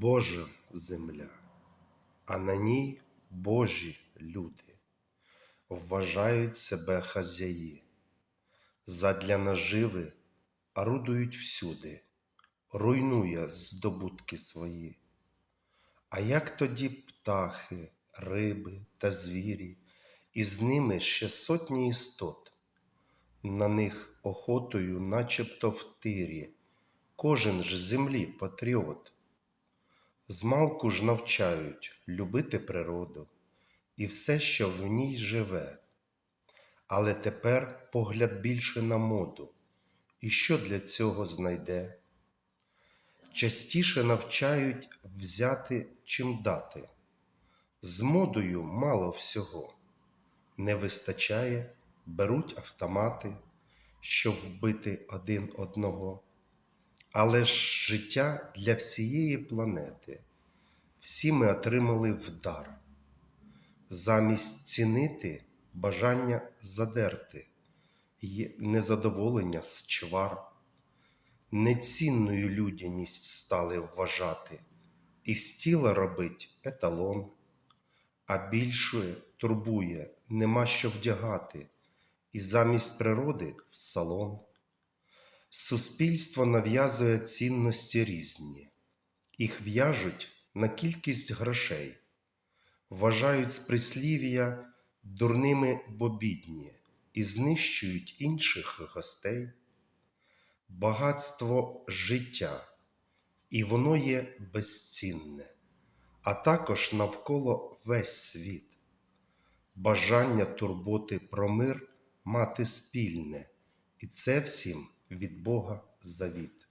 Божа земля, а на ній Божі люди. Вважають себе хазяї, задля наживи орудують всюди, руйнує здобутки свої. А як тоді птахи, риби та звірі, і з ними ще сотні істот, на них охотою, начебто в тирі, кожен ж землі патріот. Змалку ж навчають любити природу і все, що в ній живе. Але тепер погляд більше на моду, і що для цього знайде. Частіше навчають взяти, чим дати. З модою мало всього. Не вистачає, беруть автомати, щоб вбити один одного. Але ж життя для всієї планети. Всі ми отримали в дар. Замість цінити бажання задерти, незадоволення з чвар. Нецінною людяність стали вважати, і з тіла робить еталон, а більше турбує, нема що вдягати, і замість природи в салон. Суспільство нав'язує цінності різні, їх в'яжуть на кількість грошей, вважають з прислів'я дурними бо бідні і знищують інших гостей. Багатство життя, і воно є безцінне, а також навколо весь світ, бажання турботи про мир мати спільне, і це всім від Бога завіт.